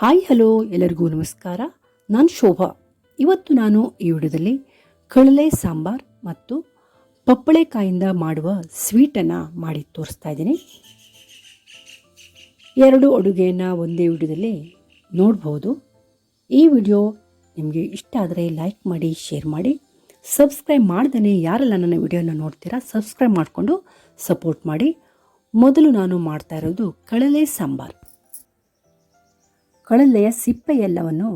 Hi, hello, ಎಲ್ಲರಿಗೂ ನಮಸ್ಕಾರ. ನಾನು ಶೋಭಾ. ಇವತ್ತು ನಾನು ಈ ವಿಡಿಯೋದಲ್ಲಿ ಕಳಲೆ ಸಾಂಬಾರ್ ಮತ್ತು ಪಪ್ಪಳೆಕಾಯಿಂದ ಮಾಡುವ ಸ್ವೀಟನ್ನು ಮಾಡಿ ತೋರಿಸ್ತಾ ಇದ್ದೀನಿ. ಎರಡು ಅಡುಗೆಯನ್ನು ಒಂದೇ ವಿಡಿಯೋದಲ್ಲಿ ನೋಡ್ಬೋದು. ಈ ವಿಡಿಯೋ ನಿಮಗೆ ಇಷ್ಟ ಆದರೆ ಲೈಕ್ ಮಾಡಿ, ಶೇರ್ ಮಾಡಿ. ಸಬ್ಸ್ಕ್ರೈಬ್ ಮಾಡ್ದೇ ಯಾರೆಲ್ಲ ನನ್ನ ವಿಡಿಯೋನ ನೋಡ್ತೀರಾ, ಸಬ್ಸ್ಕ್ರೈಬ್ ಮಾಡಿಕೊಂಡು ಸಪೋರ್ಟ್ ಮಾಡಿ. ಮೊದಲು ನಾನು ಮಾಡ್ತಾ ಇರೋದು ಕಳಲೆ ಸಾಂಬಾರ್. ಕಳಲೆಯ ಸಿಪ್ಪೆ ಎಲ್ಲವನ್ನು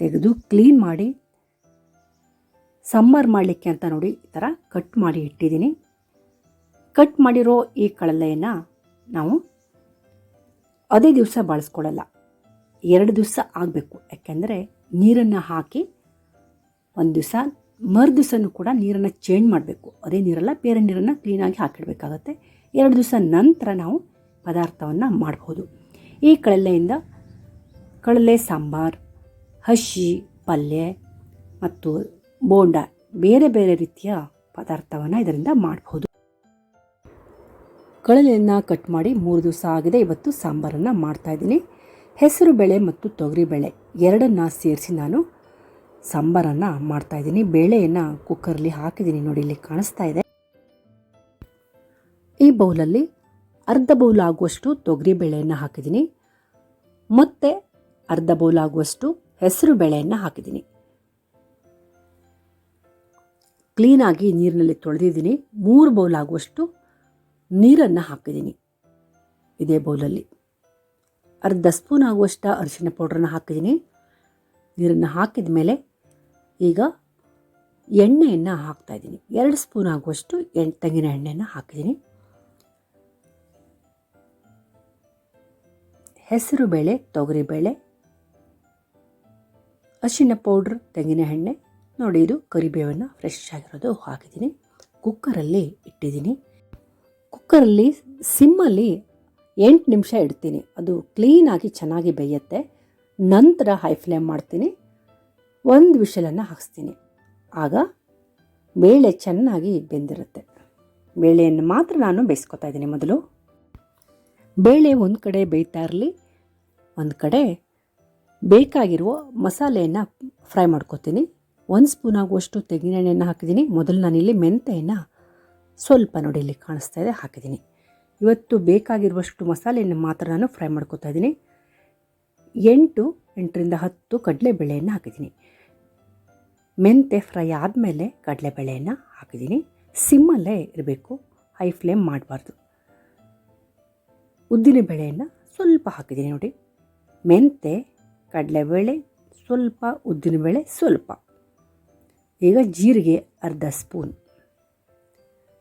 ತೆಗೆದು ಕ್ಲೀನ್ ಮಾಡಿ ಸಮ್ಮರ್ ಮಾಡಲಿಕ್ಕೆ ಅಂತ ನೋಡಿ ಈ ಥರ ಕಟ್ ಮಾಡಿ ಇಟ್ಟಿದ್ದೀನಿ. ಕಟ್ ಮಾಡಿರೋ ಈ ಕಳಲೆಯನ್ನು ನಾವು ಅದೇ ದಿವಸ ಬಳಸ್ಕೊಳ್ಳಲ್ಲ, ಎರಡು ದಿವಸ ಆಗಬೇಕು. ಯಾಕೆಂದರೆ ನೀರನ್ನು ಹಾಕಿ ಒಂದು ದಿವಸ, ಮರು ದಿವಸನೂ ಕೂಡ ನೀರನ್ನು ಚೇಂಜ್ ಮಾಡಬೇಕು. ಅದೇ ನೀರಲ್ಲ, ಬೇರೆ ನೀರನ್ನು ಕ್ಲೀನಾಗಿ ಹಾಕಿಡಬೇಕಾಗತ್ತೆ. ಎರಡು ದಿವಸ ನಂತರ ನಾವು ಪದಾರ್ಥವನ್ನು ಮಾಡ್ಬೋದು. ಈ ಕಳಲೆಯಿಂದ ಕಳಲೆ ಸಾಂಬಾರ್, ಹಸಿ, ಪಲ್ಯ ಮತ್ತು ಬೋಂಡ ಬೇರೆ ಬೇರೆ ರೀತಿಯ ಪದಾರ್ಥವನ್ನು ಇದರಿಂದ ಮಾಡ್ಬೋದು. ಕಳಲೆಯನ್ನು ಕಟ್ ಮಾಡಿ ಮೂರು ದಿವಸ ಆಗಿದೆ. ಇವತ್ತು ಸಾಂಬಾರನ್ನು ಮಾಡ್ತಾಯಿದ್ದೀನಿ ಹೆಸರು ಬೇಳೆ ಮತ್ತು ತೊಗರಿ ಬೇಳೆ ಎರಡನ್ನು ಸೇರಿಸಿ ನಾನು ಸಾಂಬಾರನ್ನು ಮಾಡ್ತಾಯಿದ್ದೀನಿ ಬೇಳೆಯನ್ನು ಕುಕ್ಕರಲ್ಲಿ ಹಾಕಿದ್ದೀನಿ. ನೋಡಿ, ಇಲ್ಲಿ ಕಾಣಿಸ್ತಾ ಇದೆ. ಈ ಬೌಲಲ್ಲಿ ಅರ್ಧ ಬೌಲ್ ಆಗುವಷ್ಟು ತೊಗರಿ ಬೇಳೆಯನ್ನು ಹಾಕಿದ್ದೀನಿ. ಮತ್ತು ಅರ್ಧ ಬೌಲ್ ಆಗುವಷ್ಟು ಹೆಸರು ಬೇಳೆಯನ್ನು ಹಾಕಿದ್ದೀನಿ. ಕ್ಲೀನಾಗಿ ನೀರಿನಲ್ಲಿ ತೊಳೆದಿದ್ದೀನಿ. ಮೂರು ಬೌಲ್ ಆಗುವಷ್ಟು ನೀರನ್ನು ಹಾಕಿದ್ದೀನಿ ಇದೇ ಬೌಲಲ್ಲಿ. ಅರ್ಧ ಸ್ಪೂನ್ ಆಗುವಷ್ಟು ಅರಿಶಿನ ಪೌಡ್ರನ್ನ ಹಾಕಿದ್ದೀನಿ. ನೀರನ್ನು ಹಾಕಿದ ಮೇಲೆ ಈಗ ಎಣ್ಣೆಯನ್ನು ಹಾಕ್ತಾಯಿದ್ದೀನಿ ಎರಡು ಸ್ಪೂನ್ ಆಗುವಷ್ಟು ಎಣ್, ತೆಂಗಿನ ಎಣ್ಣೆಯನ್ನು ಹಾಕಿದ್ದೀನಿ. ಹೆಸರು ಬೇಳೆ ತೊಗರಿಬೇಳೆ ಅರಿಶಿನ ಪೌಡ್ರ್, ತೆಂಗಿನ ಎಣ್ಣೆ. ನೋಡಿ, ಇದು ಕರಿಬೇವನ್ನು ಫ್ರೆಶ್ ಆಗಿರೋದು. ಹಾಕಿದ್ದೀನಿ. ಕುಕ್ಕರಲ್ಲಿ ಇಟ್ಟಿದ್ದೀನಿ. ಕುಕ್ಕರಲ್ಲಿ ಸಿಮ್ಮಲ್ಲಿ ಎಂಟು ನಿಮಿಷ ಇಡ್ತೀನಿ. ಅದು ಕ್ಲೀನಾಗಿ ಚೆನ್ನಾಗಿ ಬೇಯುತ್ತೆ. ನಂತರ ಹೈ ಫ್ಲೇಮ್ ಮಾಡ್ತೀನಿ. ಒಂದು ವಿಷಲನ್ನು ಹಾಕ್ಸ್ತೀನಿ. ಆಗ ಬೇಳೆ ಚೆನ್ನಾಗಿ ಬೆಂದಿರುತ್ತೆ. ಬೇಳೆಯನ್ನು ಮಾತ್ರ ನಾನು ಬೇಯಿಸ್ಕೊತಾ ಇದ್ದೀನಿ ಮೊದಲು. ಬೇಳೆ ಒಂದು ಕಡೆ ಬೇಯ್ತಾ ಇರಲಿ. ಒಂದು ಕಡೆ ಬೇಕಾಗಿರುವ ಮಸಾಲೆಯನ್ನು ಫ್ರೈ ಮಾಡ್ಕೊತೀನಿ. ಒಂದು ಸ್ಪೂನ್ ಆಗುವಷ್ಟು ತೆಂಗಿನೆಣ್ಣೆಯನ್ನು ಹಾಕಿದ್ದೀನಿ ಮೊದಲು ನಾನಿಲ್ಲಿ ಮೆಂತೆಯನ್ನು ಸ್ವಲ್ಪ ನೋಡಿ ಇಲ್ಲಿ ಕಾಣಿಸ್ತಾ ಇದೆ ಹಾಕಿದ್ದೀನಿ ಇವತ್ತು ಬೇಕಾಗಿರುವಷ್ಟು ಮಸಾಲೆಯನ್ನು ಮಾತ್ರ ನಾನು ಫ್ರೈ ಮಾಡ್ಕೋತಾ ಇದ್ದೀನಿ ಎಂಟು, ಎಂಟರಿಂದ ಹತ್ತು ಕಡಲೆಬೇಳೆಯನ್ನು ಹಾಕಿದ್ದೀನಿ ಮೆಂತೆ ಫ್ರೈ ಆದಮೇಲೆ ಕಡಲೆಬೇಳೆಯನ್ನು ಹಾಕಿದ್ದೀನಿ ಸಿಮ್ಮಲ್ಲೇ ಇರಬೇಕು, ಹೈ ಫ್ಲೇಮ್ ಮಾಡಬಾರ್ದು. ಉದ್ದಿನ ಬೇಳೆಯನ್ನು ಸ್ವಲ್ಪ ಹಾಕಿದ್ದೀನಿ ನೋಡಿ. ಮೆಂತೆ ಕಡಲೆಬೇಳೆ ಸ್ವಲ್ಪ ಉದ್ದಿನಬೇಳೆ ಸ್ವಲ್ಪ. ಈಗ ಜೀರಿಗೆ ಅರ್ಧ ಸ್ಪೂನ್.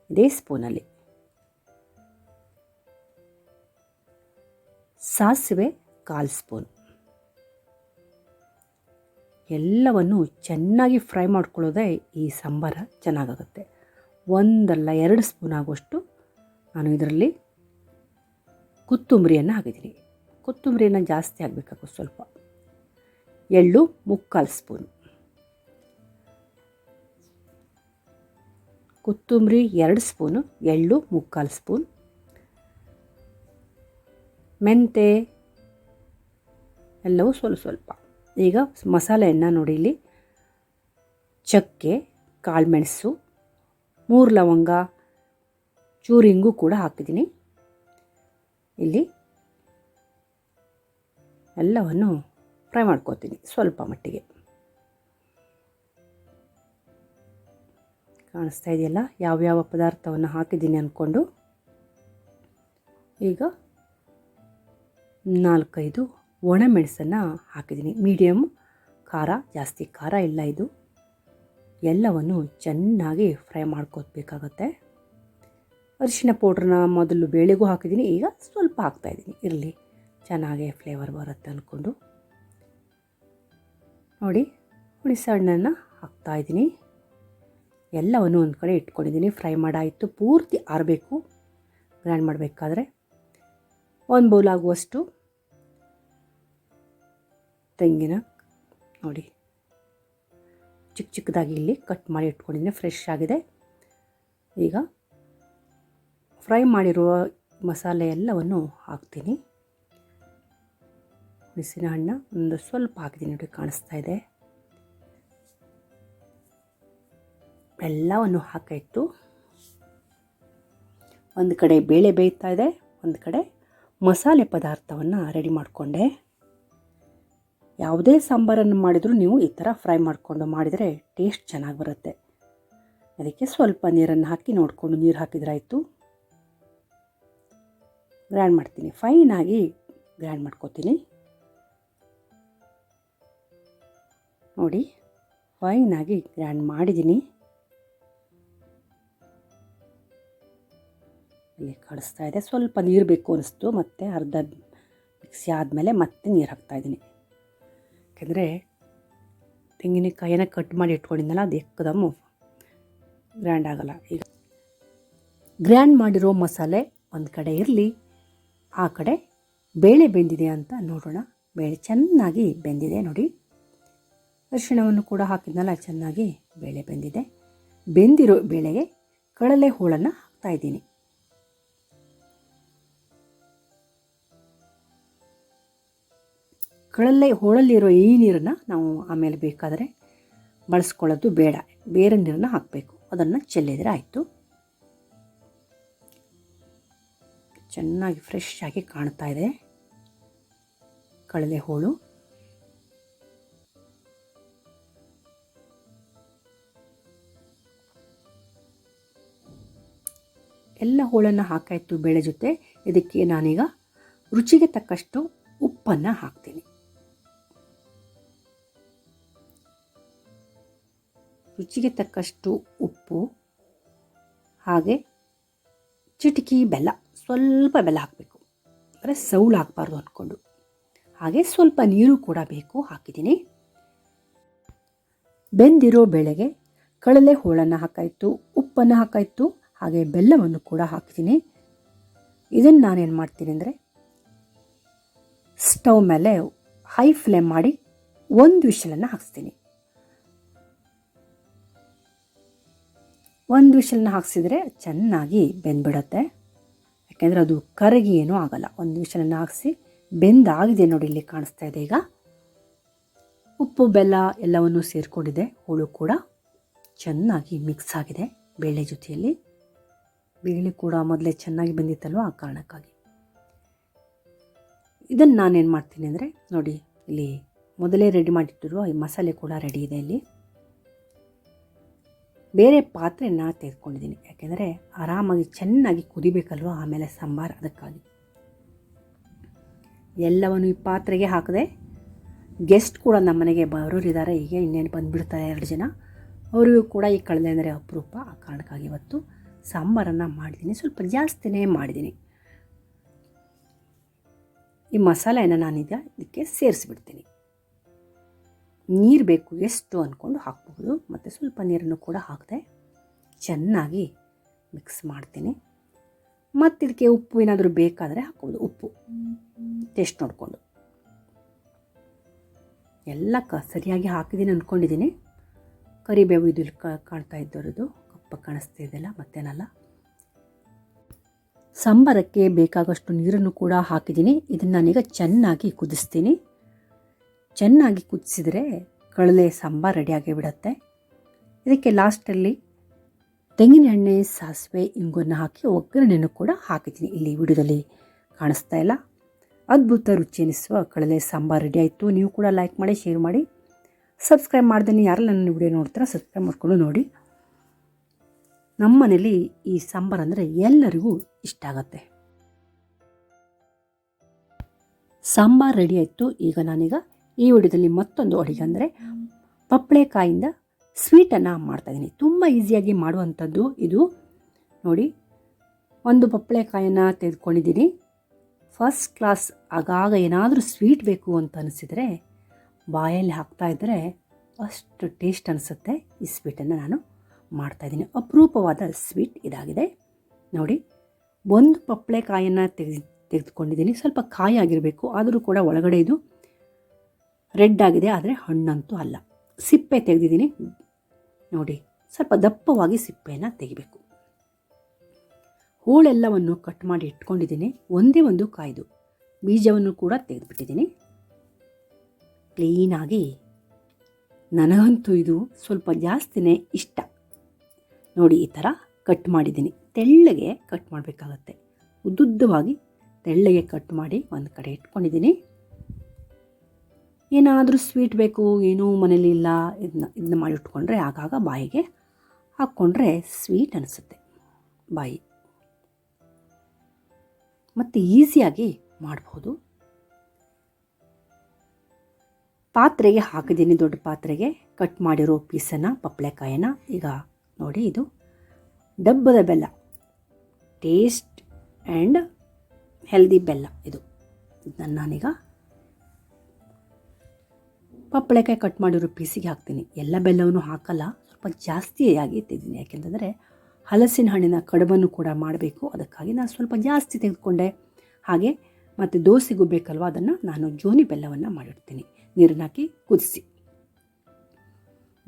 ಇದೇ ಸ್ಪೂನಲ್ಲಿ. ಸಾಸಿವೆ ಕಾಲು ಸ್ಪೂನ್. ಎಲ್ಲವನ್ನು ಚೆನ್ನಾಗಿ ಫ್ರೈ ಮಾಡ್ಕೊಳ್ಳೋದೇ ಈ ಸಾಂಬಾರ ಚೆನ್ನಾಗಾಗುತ್ತೆ. ಒಂದಲ್ಲ ಎರಡು ಸ್ಪೂನ್ ಆಗುವಷ್ಟು ನಾನು ಇದರಲ್ಲಿ ಕೊತ್ತಂಬರಿಯನ್ನು ಹಾಕಿದ್ದೀನಿ. ಕೊತ್ತಂಬರಿಯನ್ನು ಜಾಸ್ತಿ ಆಗಬೇಕಾಗುತ್ತೆ ಸ್ವಲ್ಪ. ಎಳ್ಳು ಮುಕ್ಕಾಲು ಸ್ಪೂನ್. ಕೊತ್ತಂಬರಿ ಎರಡು ಸ್ಪೂನು, ಎಳ್ಳು ಮುಕ್ಕಾಲು ಸ್ಪೂನ್. ಮೆಂತೆ ಎಲ್ಲವೂ ಸ್ವಲ್ಪ ಸ್ವಲ್ಪ. ಈಗ ಮಸಾಲೆಯನ್ನು ನೋಡಿ ಇಲ್ಲಿ. ಚಕ್ಕೆ, ಕಾಳುಮೆಣಸು, ಮೂರು ಲವಂಗ, ಚೂರಿಂಗು ಕೂಡ ಹಾಕಿದ್ದೀನಿ. ಇಲ್ಲಿ ಎಲ್ಲವನ್ನು ಫ್ರೈ ಮಾಡ್ಕೋತೀನಿ ಸ್ವಲ್ಪ ಮಟ್ಟಿಗೆ. ಕಾಣಿಸ್ತಾ ಇದೆಯಲ್ಲ? ಯಾವ್ಯಾವ ಪದಾರ್ಥವನ್ನು ಹಾಕಿದ್ದೀನಿ ಅಂದ್ಕೊಂಡು ಈಗ ನಾಲ್ಕೈದು ಒಣಮೆಣಸನ್ನು ಹಾಕಿದ್ದೀನಿ. ಮೀಡಿಯಮ್ ಖಾರ, ಜಾಸ್ತಿ ಖಾರ ಇಲ್ಲ ಇದು. ಎಲ್ಲವನ್ನು ಚೆನ್ನಾಗಿ ಫ್ರೈ ಮಾಡ್ಕೋಬೇಕಾಗತ್ತೆ. ಅರಿಶಿನ ಪೌಡ್ರನ್ನ ಮೊದಲು ಬೇಳೆಗೂ ಹಾಕಿದ್ದೀನಿ. ಈಗ ಸ್ವಲ್ಪ ಹಾಕ್ತಾಯಿದ್ದೀನಿ ಇರಲಿ. ಚೆನ್ನಾಗೇ ಫ್ಲೇವರ್ ಬರುತ್ತೆ ಅಂದ್ಕೊಂಡು ನೋಡಿ ಹುಣಿಸಣ್ಣನ್ನು ಹಾಕ್ತಾಯಿದ್ದೀನಿ ಎಲ್ಲವನ್ನು ಒಂದು ಕಡೆ ಇಟ್ಕೊಂಡಿದ್ದೀನಿ. ಫ್ರೈ ಮಾಡಾಯಿತು, ಪೂರ್ತಿ ಆರಬೇಕು. ಗ್ರೈಂಡ್ ಮಾಡಬೇಕಾದ್ರೆ ಒಂದು ಬೌಲ್ ಆಗುವಷ್ಟು ತೆಂಗಿನ, ನೋಡಿ, ಚಿಕ್ಕ ಚಿಕ್ಕದಾಗಿ ಇಲ್ಲಿ ಕಟ್ ಮಾಡಿ ಇಟ್ಕೊಂಡಿದ್ದೀನಿ. ಫ್ರೆಶ್ ಆಗಿದೆ. ಈಗ ಫ್ರೈ ಮಾಡಿರುವ ಮಸಾಲೆ ಎಲ್ಲವನ್ನು ಹಾಕ್ತೀನಿ. ಹುಣಸಿನ ಹಣ್ಣು ಒಂದು ಸ್ವಲ್ಪ ಹಾಕಿದ್ದೀನಿ ನೋಡಿ ಕಾಣಿಸ್ತಾ ಇದೆ. ಎಲ್ಲವನ್ನು ಹಾಕಾಯಿತು ಒಂದು ಕಡೆ ಬೇಳೆ ಬೇಯ್ತಾ ಇದೆ, ಒಂದು ಕಡೆ ಮಸಾಲೆ ಪದಾರ್ಥವನ್ನು ರೆಡಿ ಮಾಡಿಕೊಂಡೆ. ಯಾವುದೇ ಸಾಂಬಾರನ್ನು ಮಾಡಿದರೂ ನೀವು ಈ ಥರ ಫ್ರೈ ಮಾಡಿಕೊಂಡು ಮಾಡಿದರೆ ಟೇಸ್ಟ್ ಚೆನ್ನಾಗಿ ಬರುತ್ತೆ. ಅದಕ್ಕೆ ಸ್ವಲ್ಪ ನೀರನ್ನು ಹಾಕಿ ನೋಡಿಕೊಂಡು ನೀರು ಹಾಕಿದ್ರಾಯಿತು ಗ್ರ್ಯಾಂಡ್ ಮಾಡ್ತೀನಿ. ಫೈನಾಗಿ ಗ್ರ್ಯಾಂಡ್ ಮಾಡ್ಕೋತೀನಿ. ನೋಡಿ ಫೈನಾಗಿ ಗ್ರ್ಯಾಂಡ್ ಮಾಡಿದ್ದೀನಿ ಇಲ್ಲಿ ಕಳಿಸ್ತಾ ಇದೆ. ಸ್ವಲ್ಪ ನೀರು ಬೇಕು ಅನಿಸ್ತು, ಮತ್ತು ಅರ್ಧ ಮಿಕ್ಸಿ ಆದಮೇಲೆ ಮತ್ತೆ ನೀರು ಹಾಕ್ತಾಯಿದ್ದೀನಿ ಯಾಕೆಂದರೆ ತೆಂಗಿನಕಾಯಿನ ಕಟ್ ಮಾಡಿ ಇಟ್ಕೊಂಡಿದ್ದಲ್ಲ ಅದು ಎಕ್ಕದಮ್ಮು ಗ್ರ್ಯಾಂಡ್ ಆಗಲ್ಲ. ಈಗ ಗ್ರ್ಯಾಂಡ್ ಮಾಡಿರೋ ಮಸಾಲೆ ಒಂದು ಕಡೆ ಇರಲಿ, ಆ ಕಡೆ ಬೇಳೆ ಬೆಂದಿದೆ ಅಂತ ನೋಡೋಣ. ಬೇಳೆ ಚೆನ್ನಾಗಿ ಬೆಂದಿದೆ ನೋಡಿ. ಅರಿಶಿಣವನ್ನು ಕೂಡ ಹಾಕಿದ್ನಲ್ಲ, ಚೆನ್ನಾಗಿ ಬೇಳೆ ಬೆಂದಿದೆ. ಬೆಂದಿರೋ ಬೇಳೆಗೆ ಕಡಲೆ ಹೋಳನ್ನು ಹಾಕ್ತಾಯಿದ್ದೀನಿ ಕಡಲೆ ಹೋಳಲ್ಲಿರೋ ಈ ನೀರನ್ನು ನಾವು ಆಮೇಲೆ ಬೇಕಾದರೆ ಬಳಸ್ಕೊಳ್ಳೋದು ಬೇಡ. ಬೇರೆ ನೀರನ್ನು ಹಾಕಬೇಕು. ಅದನ್ನು ಚೆಲ್ಲಿದರೆ ಆಯಿತು. ಚೆನ್ನಾಗಿ ಫ್ರೆಶ್ ಆಗಿ ಕಾಣ್ತಾ ಇದೆ. ಕಡಲೆ ಹೋಳು. ಎಲ್ಲ ಹೋಳನ್ನು ಹಾಕಾಯಿತು ಬೇಳೆ ಜೊತೆ. ಇದಕ್ಕೆ ನಾನೀಗ ರುಚಿಗೆ ತಕ್ಕಷ್ಟು ಉಪ್ಪನ್ನು ಹಾಕ್ತೀನಿ. ರುಚಿಗೆ ತಕ್ಕಷ್ಟು ಉಪ್ಪು, ಹಾಗೆ ಚಿಟಕಿ ಬೆಲ್ಲ, ಸ್ವಲ್ಪ ಬೆಲ್ಲ ಹಾಕಬೇಕು. ಅಂದರೆ ಸೌಳು ಹಾಕಬಾರ್ದು ಅಂದ್ಕೊಂಡು ಹಾಗೆ ಸ್ವಲ್ಪ ನೀರು ಕೂಡ ಬೇಕು ಹಾಕಿದ್ದೀನಿ. ಬೆಂದಿರೋ ಬೆಳೆಗೆ ಕಳಲೆ ಹೋಳನ್ನು ಹಾಕಾಯಿತು ಉಪ್ಪನ್ನು ಹಾಕಾಯಿತು ಹಾಗೆ ಬೆಲ್ಲವನ್ನು ಕೂಡ ಹಾಕ್ತೀನಿ. ಇದನ್ನು ನಾನೇನು ಮಾಡ್ತೀನಿ ಅಂದರೆ ಸ್ಟವ್ ಮೇಲೆ ಹೈ ಫ್ಲೇಮ್ ಮಾಡಿ ಒಂದು ವಿಷಲನ್ನು ಹಾಕ್ಸ್ತೀನಿ. ಒಂದು ವಿಷಲನ್ನ ಹಾಕ್ಸಿದ್ರೆ ಚೆನ್ನಾಗಿ ಬೆಂದ್ಬಿಡತ್ತೆ. ಯಾಕೆಂದರೆ ಅದು ಕರಗಿ ಏನೂ ಆಗಲ್ಲ. ಒಂದು ವಿಷಲನ್ನು ಹಾಕಿಸಿ ಬೆಂದಾಗಿದೆ ನೋಡಿ ಇಲ್ಲಿ ಕಾಣಿಸ್ತಾ ಇದೆ ಈಗ. ಉಪ್ಪು, ಬೆಲ್ಲ ಎಲ್ಲವನ್ನು ಸೇರಿಕೊಂಡಿದೆ. ಹುಳು ಕೂಡ ಚೆನ್ನಾಗಿ ಮಿಕ್ಸ್ ಆಗಿದೆ ಬೇಳೆ ಜೊತೆಯಲ್ಲಿ. ಬೇಳೆ ಕೂಡ ಮೊದಲೇ ಚೆನ್ನಾಗಿ ಬಂದಿತ್ತಲ್ವ ಆ ಕಾರಣಕ್ಕಾಗಿ? ಇದನ್ನು ನಾನೇನು ಮಾಡ್ತೀನಿ ಅಂದರೆ, ನೋಡಿ, ಇಲ್ಲಿ ಮೊದಲೇ ರೆಡಿ ಮಾಡಿಟ್ಟಿರುವ ಈ ಮಸಾಲೆ ಕೂಡ ರೆಡಿ ಇದೆ ಇಲ್ಲಿ. ಬೇರೆ ಪಾತ್ರೆನ ತೆಗೆದುಕೊಂಡಿದ್ದೀನಿ. ಯಾಕೆಂದರೆ ಆರಾಮಾಗಿ ಚೆನ್ನಾಗಿ ಕುದಿಬೇಕಲ್ವ ಆಮೇಲೆ ಸಾಂಬಾರು ಅದಕ್ಕಾಗಿ. ಎಲ್ಲವನ್ನು ಈ ಪಾತ್ರೆಗೆ ಹಾಕಿದೆ ಗೆಸ್ಟ್ ಕೂಡ ನಮ್ಮ ಮನೆಗೆ ಬರೋರಿದ್ದಾರೆ. ಈಗ ಇನ್ನೇನು ಬಂದುಬಿಡ್ತಾರೆ ಎರಡು ಜನ. ಅವರಿಗೂ ಕೂಡ ಈ ಕಳೆದೆ ಅಂದರೆ ಅಪರೂಪ ಆ ಕಾರಣಕ್ಕಾಗಿ ಇವತ್ತು. ಸಾಂಬಾರನ್ನು ಮಾಡಿದ್ದೀನಿ. ಸ್ವಲ್ಪ ಜಾಸ್ತಿನೇ ಮಾಡಿದ್ದೀನಿ. ಈ ಮಸಾಲೆಯನ್ನು ನಾನೀಗ ಇದಕ್ಕೆ ಸೇರಿಸ್ಬಿಡ್ತೀನಿ. ನೀರು ಬೇಕು ಎಷ್ಟು ಅಂದ್ಕೊಂಡು ಹಾಕ್ಬಹುದು ಮತ್ತು ಸ್ವಲ್ಪ ನೀರನ್ನು ಕೂಡ ಹಾಕಿದೆ ಚೆನ್ನಾಗಿ ಮಿಕ್ಸ್ ಮಾಡ್ತೀನಿ. ಮತ್ತು ಇದಕ್ಕೆ ಉಪ್ಪು ಏನಾದರೂ ಬೇಕಾದರೆ ಹಾಕ್ಬೋದು. ಉಪ್ಪು. ಟೇಸ್ಟ್ ನೋಡಿಕೊಂಡು. ಎಲ್ಲ ಕ ಸರಿಯಾಗಿ ಹಾಕಿದ್ದೀನಿ ಅಂದ್ಕೊಂಡಿದ್ದೀನಿ ಕರಿಬೇವು ಇದು ಕಾಣ್ತಾ ಇದ್ದವರದು ಕಪ್ಪ ಕಾಣಿಸ್ತಾ ಇದೆಯಲ್ಲ ಮತ್ತೇನಲ್ಲ ಸಾಂಬಾರಕ್ಕೆ ಬೇಕಾಗಷ್ಟು ನೀರನ್ನು ಕೂಡ ಹಾಕಿದ್ದೀನಿ. ಇದನ್ನು ನಾನೀಗ ಚೆನ್ನಾಗಿ ಕುದಿಸ್ತೀನಿ. ಚೆನ್ನಾಗಿ ಕುದಿಸಿದರೆ ಕಳಲೆ ಸಾಂಬಾರು ರೆಡಿಯಾಗಿ ಬಿಡುತ್ತೆ. ಇದಕ್ಕೆ ಲಾಸ್ಟಲ್ಲಿ ತೆಂಗಿನ ಎಣ್ಣೆ ಸಾಸಿವೆ ಇಂಗನ್ನು ಹಾಕಿ ಒಗ್ಗರಣೆಯನ್ನು ಕೂಡ ಹಾಕಿದ್ದೀನಿ. ಇಲ್ಲಿ ವಿಡಿಯೋದಲ್ಲಿ ಕಾಣಿಸ್ತಾ ಇಲ್ಲ. ಅದ್ಭುತ ರುಚಿ ಅನಿಸುವ ಕಳಲೆ ಸಾಂಬಾರು ರೆಡಿ ಆಯಿತು. ನೀವು ಕೂಡ ಲೈಕ್ ಮಾಡಿ ಶೇರ್ ಮಾಡಿ. ಸಬ್ಸ್ಕ್ರೈಬ್ ಮಾಡ್ದೇನೆ ಯಾರೆಲ್ಲ ನನ್ನ ವಿಡಿಯೋ ನೋಡ್ತಾರೋ ಸಬ್ಸ್ಕ್ರೈಬ್ ಮಾಡ್ಕೊಂಡು ನೋಡಿ. ನಮ್ಮ ಮನೇಲಿ ಈ ಸಾಂಬಾರು ಅಂದರೆ ಎಲ್ಲರಿಗೂ ಇಷ್ಟ ಆಗುತ್ತೆ. ಸಾಂಬಾರು ರೆಡಿ ಆಯಿತು. ಈಗ ನಾನೀಗ ಈ ವಿಡಿಯೋದಲ್ಲಿ ಮತ್ತೊಂದು ಅಡುಗೆ ಅಂದರೆ ಪಪ್ಪಳೆಕಾಯಿಂದ ಸ್ವೀಟನ್ನು ಮಾಡ್ತಾಯಿದ್ದೀನಿ ತುಂಬ ಈಸಿಯಾಗಿ ಮಾಡುವಂಥದ್ದು ಇದು. ನೋಡಿ, ಒಂದು ಪಪ್ಪಳೆಕಾಯನ್ನು ತೆಗೆದುಕೊಂಡಿದ್ದೀನಿ. ಫಸ್ಟ್ ಕ್ಲಾಸ್ ಆಗಾಗ ಏನಾದರೂ ಸ್ವೀಟ್ ಬೇಕು ಅಂತ ಅನಿಸಿದರೆ ಬಾಯಲ್ಲಿ ಹಾಕ್ತಾಯಿದ್ರೆ ಅಷ್ಟು ಟೇಸ್ಟ್ ಅನಿಸುತ್ತೆ ಈ ಸ್ವೀಟನ್ನು ನಾನು ಮಾಡ್ತಾಯಿದ್ದೀನಿ ಅಪರೂಪವಾದ ಸ್ವೀಟ್ ಇದಾಗಿದೆ. ನೋಡಿ, ಒಂದು ಪಪ್ಪಳೆಕಾಯನ್ನು ತೆಗೆದು, ತೆಗೆದುಕೊಂಡಿದ್ದೀನಿ. ಸ್ವಲ್ಪ ಕಾಯಿ ಆಗಿರಬೇಕು, ಆದರೂ ಕೂಡ ಒಳಗಡೆ ಇದು ರೆಡ್ ಆಗಿದೆ, ಆದರೆ ಹಣ್ಣಂತೂ ಅಲ್ಲ. ಸಿಪ್ಪೆ ತೆಗೆದಿದ್ದೀನಿ. ನೋಡಿ, ಸ್ವಲ್ಪ ದಪ್ಪವಾಗಿ ಸಿಪ್ಪೆಯನ್ನು ತೆಗಿಬೇಕು. ಹೋಳೆಲ್ಲವನ್ನು ಕಟ್ ಮಾಡಿ ಇಟ್ಕೊಂಡಿದ್ದೀನಿ. ಒಂದೇ ಒಂದು ಕಾಯ್ದು. ಬೀಜವನ್ನು ಕೂಡ ತೆಗೆದುಬಿಟ್ಟಿದ್ದೀನಿ. ಕ್ಲೀನಾಗಿ. ನನಗಂತೂ ಇದು ಸ್ವಲ್ಪ ಜಾಸ್ತಿನೇ ಇಷ್ಟ. ನೋಡಿ ಈ ಥರ ಕಟ್ ಮಾಡಿದ್ದೀನಿ. ತೆಳ್ಳಗೆ ಕಟ್ ಮಾಡಬೇಕಾಗತ್ತೆ. ಉದ್ದುದ್ದವಾಗಿ ತೆಳ್ಳಗೆ ಕಟ್ ಮಾಡಿ ಒಂದು ಕಡೆ ಇಟ್ಕೊಂಡಿದ್ದೀನಿ. ಏನಾದರೂ ಸ್ವೀಟ್ ಬೇಕು, ಏನೂ ಮನೇಲಿ ಇಲ್ಲ, ಇದನ್ನ ಇದನ್ನ ಮಾಡಿಟ್ಕೊಂಡ್ರೆ ಆಗಾಗ ಬಾಯಿಗೆ ಹಾಕ್ಕೊಂಡ್ರೆ ಸ್ವೀಟ್ ಅನಿಸುತ್ತೆ. ಬಾಯಿ. ಮತ್ತು ಈಸಿಯಾಗಿ ಮಾಡಬಹುದು ಪಾತ್ರೆಗೆ ಹಾಕಿದ್ದೀನಿ ದೊಡ್ಡ ಪಾತ್ರೆಗೆ. ಕಟ್ ಮಾಡಿರೋ ಪೀಸನ್ನು ಪಪ್ಪಳೆಕಾಯನ್ನ ಈಗ ನೋಡಿ ಇದು. ಡಬ್ಬದ ಬೆಲ್ಲ. ಟೇಸ್ಟ್ ಆ್ಯಂಡ್ ಹೆಲ್ದಿ ಬೆಲ್ಲ ಇದು. ಇದನ್ನು ನಾನೀಗ ಪಪ್ಪಳೆಕಾಯಿ ಕಟ್ ಮಾಡಿರೋ ಪೀಸಿಗೆ ಹಾಕ್ತೀನಿ. ಎಲ್ಲ ಬೆಲ್ಲವನ್ನು ಹಾಕಲ್ಲ, ಸ್ವಲ್ಪ ಜಾಸ್ತಿಯಾಗಿ ಎತ್ತಿದ್ದೀನಿ ಯಾಕೆಂತಂದರೆ ಹಲಸಿನ ಹಣ್ಣಿನ ಕಡುಬನ್ನು ಕೂಡ ಮಾಡಬೇಕು. ಅದಕ್ಕಾಗಿ ನಾನು ಸ್ವಲ್ಪ ಜಾಸ್ತಿ ತೆಗೆದುಕೊಂಡೆ. ಹಾಗೆ ಮತ್ತು ದೋಸೆಗೂ ಬೇಕಲ್ವ, ಅದನ್ನು ನಾನು ಜೋನಿ ಬೆಲ್ಲವನ್ನು ಮಾಡಿಡ್ತೀನಿ ನೀರನ್ನು ಹಾಕಿ ಕುದಿಸಿ.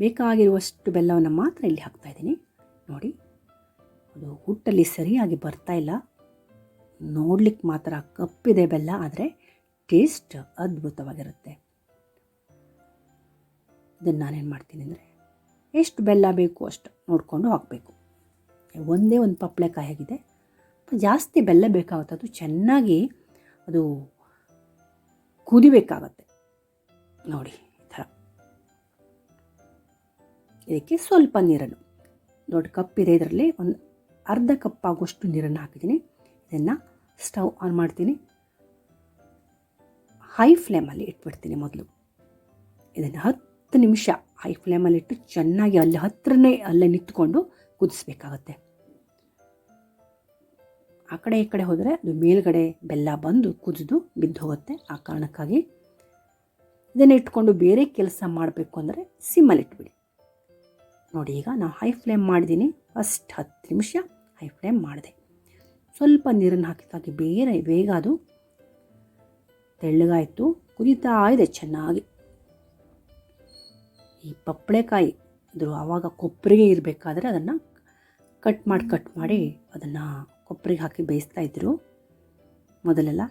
ಬೇಕಾಗಿರುವಷ್ಟು ಬೆಲ್ಲವನ್ನು ಮಾತ್ರ ಇಲ್ಲಿ ಹಾಕ್ತಾಯಿದ್ದೀನಿ ನೋಡಿ, ಅದು ಹುಟ್ಟಲ್ಲಿ ಸರಿಯಾಗಿ ಬರ್ತಾ ಇಲ್ಲ. ನೋಡ್ಲಿಕ್ಕೆ ಮಾತ್ರ ಕಪ್ಪಿದೆ ಬೆಲ್ಲ, ಆದರೆ ಟೇಸ್ಟ್ ಅದ್ಭುತವಾಗಿರುತ್ತೆ. ಇದನ್ನು ನಾನೇನು ಮಾಡ್ತೀನಿ ಅಂದರೆ, ಎಷ್ಟು ಬೆಲ್ಲ ಬೇಕು ಅಷ್ಟು ನೋಡಿಕೊಂಡು ಹಾಕಬೇಕು. ಒಂದೇ ಒಂದು ಪಪ್ಪಳೆಕಾಯಿ ಆಗಿದೆ. ಜಾಸ್ತಿ ಬೆಲ್ಲ ಬೇಕಾಗುತ್ತೆ. ಅದು ಚೆನ್ನಾಗಿ ಅದು ಕುದಿಬೇಕಾಗತ್ತೆ. ನೋಡಿ. ಇದಕ್ಕೆ ಸ್ವಲ್ಪ ನೀರನ್ನು. ದೊಡ್ಡ ಕಪ್ ಇದೆ ಇದರಲ್ಲಿ. ಒಂದು ಅರ್ಧ ಕಪ್ ಆಗುವಷ್ಟು ನೀರನ್ನು ಹಾಕಿದ್ದೀನಿ. ಇದನ್ನು ಸ್ಟವ್ ಆನ್ ಮಾಡ್ತೀನಿ. ಹೈ ಫ್ಲೇಮಲ್ಲಿ ಇಟ್ಬಿಡ್ತೀನಿ ಮೊದಲು. ಇದನ್ನು ಹತ್ತು ನಿಮಿಷ ಹೈ ಫ್ಲೇಮಲ್ಲಿ ಇಟ್ಟು ಚೆನ್ನಾಗಿ ಅಲ್ಲಿ ಹತ್ತಿರನೇ ಅಲ್ಲೇ ನಿಂತ್ಕೊಂಡು ಕುದಿಸ್ಬೇಕಾಗತ್ತೆ. ಆ ಕಡೆ ಈ ಕಡೆ ಹೋದರೆ ಅದು ಮೇಲ್ಗಡೆ ಬೆಲ್ಲ ಬಂದು ಕುದಿದು ಬಿದ್ದು ಹೋಗುತ್ತೆ. ಆ ಕಾರಣಕ್ಕಾಗಿ ಇದನ್ನು ಇಟ್ಕೊಂಡು ಬೇರೆ ಕೆಲಸ ಮಾಡಬೇಕು ಅಂದರೆ ಸಿಮ್ಮಲ್ಲಿ ಇಟ್ಬಿಡಿ. ನೋಡಿ, ಈಗ ನಾನು ಹೈ ಫ್ಲೇಮ್ ಮಾಡಿದ್ದೀನಿ ಫಸ್ಟ್ ಹತ್ತು ನಿಮಿಷ ಹೈ ಫ್ಲೇಮ್ ಮಾಡಿದೆ. ಸ್ವಲ್ಪ ನೀರನ್ನು ಹಾಕಿದಾಗ ಬೇರೆ ಬೇಗ ಅದು ತೆಳ್ಳಗಾಯಿತು. ಕುದೀತಾ ಇದೆ ಚೆನ್ನಾಗಿ. ಈ ಪಪ್ಪಳೆಕಾಯಿ ಅದು ಆವಾಗ ಕೊಬ್ಬರಿಗೆ ಇರಬೇಕಾದ್ರೆ ಅದನ್ನು ಕಟ್ ಮಾಡಿ ಕಟ್ ಮಾಡಿ ಅದನ್ನು ಕೊಬ್ಬರಿಗೆ ಹಾಕಿ ಬೇಯಿಸ್ತಾ ಇದ್ದರು ಮೊದಲೆಲ್ಲ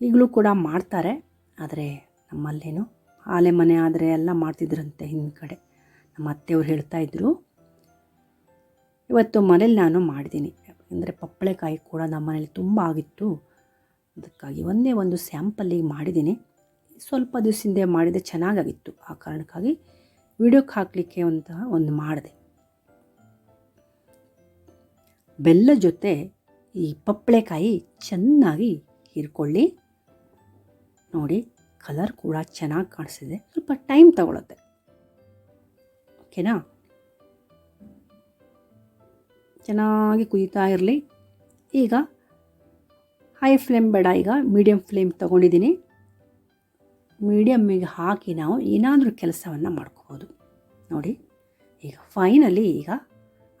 ಈಗಲೂ ಕೂಡ ಮಾಡ್ತಾರೆ. ಆದರೆ ನಮ್ಮಲ್ಲೇನು ಆಲೆ ಮನೆ ಆದರೆ ಎಲ್ಲ ಮಾಡ್ತಿದ್ರಂತೆ ಹಿಂದೆ ನಮ್ಮ ಹೇಳ್ತಾ ಇದ್ದರು ಇವತ್ತು ಮನೇಲಿ ನಾನು ಮಾಡಿದ್ದೀನಿ. ಅಂದರೆ ಪಪ್ಪಳೆಕಾಯಿ ಕೂಡ ನಮ್ಮ ಮನೇಲಿ ತುಂಬ ಆಗಿತ್ತು. ಅದಕ್ಕಾಗಿ ಒಂದೇ ಒಂದು ಸ್ಯಾಂಪಲ್ಲಿಗೆ ಮಾಡಿದ್ದೀನಿ. ಸ್ವಲ್ಪ ದಿವಸದಿಂದ ಮಾಡಿದೆ ಚೆನ್ನಾಗಾಗಿತ್ತು. ಆ ಕಾರಣಕ್ಕಾಗಿ ವಿಡಿಯೋಕ್ಕೆ ಹಾಕಲಿಕ್ಕೆ ಅಂತ ಒಂದು ಮಾಡಿದೆ. ಬೆಲ್ಲ ಜೊತೆ ಈ ಪಪ್ಪಳೆಕಾಯಿ ಚೆನ್ನಾಗಿ ಹೀರ್ಕೊಳ್ಳಿ. ನೋಡಿ ಕಲರ್ ಕೂಡ ಚೆನ್ನಾಗಿ ಕಾಣಿಸಿದೆ ಸ್ವಲ್ಪ ಟೈಮ್ ತಗೊಳುತ್ತೆ. ಓಕೆನಾ ಚೆನ್ನಾಗಿ ಕುದೀತಾ ಇರಲಿ. ಈಗ ಹೈ ಫ್ಲೇಮ್ ಬೇಡ, ಈಗ ಮೀಡಿಯಮ್ ಫ್ಲೇಮ್ ತೊಗೊಂಡಿದ್ದೀನಿ. ಮೀಡಿಯಮ್ಮಿಗೆ ಹಾಕಿ ನಾವು ಏನಾದರೂ ಕೆಲಸವನ್ನು ಮಾಡ್ಕೋಬೋದು. ನೋಡಿ, ಈಗ ಫೈನಲಿ ಈಗ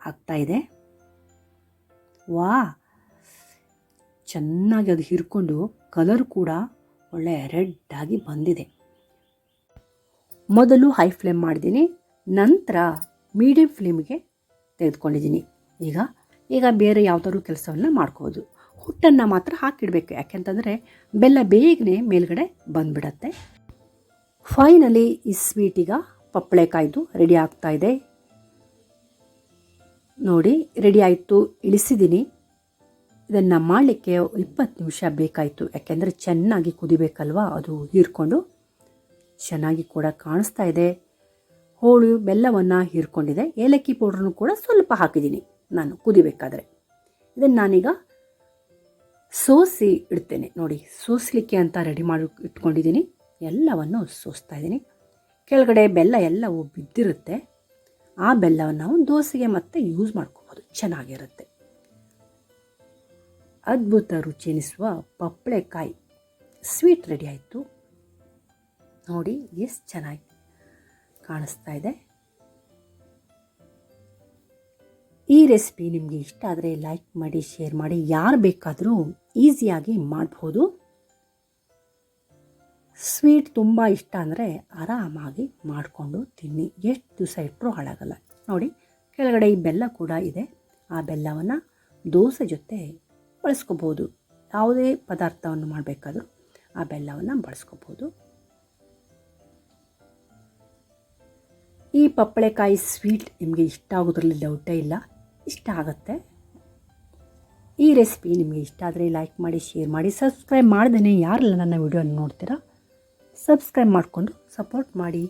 ಆಗ್ತಾಯಿದೆ ವಾ ಚೆನ್ನಾಗಿ ಅದು ಹಿರ್ಕೊಂಡು ಕಲರ್ ಕೂಡ ಒಳ್ಳೆ ರೆಡ್ ಆಗಿ ಬಂದಿದೆ. ಮೊದಲು ಹೈ ಫ್ಲೇಮ್ ಮಾಡಿದ್ದೀನಿ. ನಂತರ ಮೀಡಿಯಮ್ ಫ್ಲೇಮಿಗೆ ತೆಗೆದುಕೊಂಡಿದ್ದೀನಿ. ಈಗ ಈಗ ಬೇರೆ ಯಾವುದಾದ್ರು ಕೆಲಸವನ್ನು ಮಾಡ್ಕೋಬೋದು. ಹುಟ್ಟನ್ನು ಮಾತ್ರ ಹಾಕಿಡಬೇಕು. ಯಾಕೆಂತಂದರೆ ಬೆಲ್ಲ ಬೇಗನೆ ಮೇಲ್ಗಡೆ ಬಂದುಬಿಡತ್ತೆ. ಫೈನಲಿ ಈ ಸ್ವೀಟೀಗ ಪಪ್ಪಳೆಕಾಯ್ದು ರೆಡಿ ಆಗ್ತಾ ಇದೆ. ನೋಡಿ ರೆಡಿ ಆಯಿತು, ಇಳಿಸಿದ್ದೀನಿ. ಇದನ್ನು ಮಾಡಲಿಕ್ಕೆ ಇಪ್ಪತ್ತು ನಿಮಿಷ ಬೇಕಾಯಿತು. ಯಾಕೆಂದರೆ ಚೆನ್ನಾಗಿ ಕುದಿಬೇಕಲ್ವ? ಅದು ಹೀರ್ಕೊಂಡು ಚೆನ್ನಾಗಿ ಕೂಡ ಕಾಣಿಸ್ತಾ ಇದೆ. ಹೋಳು ಬೆಲ್ಲವನ್ನು ಹೀರ್ಕೊಂಡಿದೆ. ಏಲಕ್ಕಿ ಪೌಡ್ರನ್ನು ಕೂಡ ಸ್ವಲ್ಪ ಹಾಕಿದ್ದೀನಿ ನಾನು ಕುದಿಬೇಕಾದ್ರೆ. ಇದನ್ನು ನಾನೀಗ ಸೋಸಿ ಇಡ್ತೇನೆ. ನೋಡಿ, ಸೋಸಲಿಕ್ಕೆ ಅಂತ ರೆಡಿ ಮಾಡಿ ಇಟ್ಕೊಂಡಿದ್ದೀನಿ. ಎಲ್ಲವನ್ನು ಸೋಸ್ತಾ ಇದ್ದೀನಿ. ಕೆಳಗಡೆ ಬೆಲ್ಲ ಎಲ್ಲವೂ ಬಿದ್ದಿರುತ್ತೆ. ಆ ಬೆಲ್ಲವನ್ನು ನಾವು ದೋಸೆಗೆ ಮತ್ತೆ ಯೂಸ್ ಮಾಡ್ಕೋಬೋದು. ಚೆನ್ನಾಗಿರುತ್ತೆ. ಅದ್ಭುತ ರುಚಿ ಎನಿಸುವ ಪಪ್ಪಳೆಕಾಯಿ. ಸ್ವೀಟ್ ರೆಡಿ ಆಯಿತು. ನೋಡಿ, ಎಷ್ಟು ಚೆನ್ನಾಗಿ ಕಾಣಿಸ್ತಾ ಇದೆ. ಈ ರೆಸಿಪಿ ನಿಮಗೆ ಇಷ್ಟ ಆದರೆ ಲೈಕ್ ಮಾಡಿ ಶೇರ್ ಮಾಡಿ, ಯಾರು ಬೇಕಾದರೂ ಈಸಿಯಾಗಿ ಮಾಡ್ಬೋದು. ಸ್ವೀಟ್ ತುಂಬ ಇಷ್ಟ ಅಂದರೆ ಆರಾಮಾಗಿ ಮಾಡಿಕೊಂಡು ತಿನ್ನಿ. ಎಷ್ಟು ದಿವಸ ಇಟ್ಟರೂ ಹಾಳಾಗಲ್ಲ. ನೋಡಿ, ಕೆಳಗಡೆ ಈ ಬೆಲ್ಲ ಕೂಡ ಇದೆ. ಆ ಬೆಲ್ಲವನ್ನು ದೋಸೆ ಜೊತೆ ಬಳಸ್ಕೋಬೋದು. ಯಾವುದೇ ಪದಾರ್ಥವನ್ನು ಮಾಡಬೇಕಾದ್ರೂ ಆ ಬೆಲ್ಲವನ್ನು ಬಳಸ್ಕೋಬೋದು. ಈ ಪಪ್ಪಳೆಕಾಯಿ ಸ್ವೀಟ್ ನಿಮಗೆ ಇಷ್ಟ ಆಗೋದ್ರಲ್ಲಿ ಡೌಟೇ ಇಲ್ಲ. ಇಷ್ಟ ಆಗುತ್ತೆ. ಈ ರೆಸಿಪಿ ನಿಮಗೆ ಇಷ್ಟ ಆದರೆ ಲೈಕ್ ಮಾಡಿ ಶೇರ್ ಮಾಡಿ ಸಬ್ಸ್ಕ್ರೈಬ್ ಮಾಡ್ದೇ ಯಾರೆಲ್ಲ ನನ್ನ ವಿಡಿಯೋನ ನೋಡ್ತೀರಾ ಸಬ್ಸ್ಕ್ರೈಬ್ ಮಾಡಿಕೊಂಡು ಸಪೋರ್ಟ್ ಮಾಡಿ.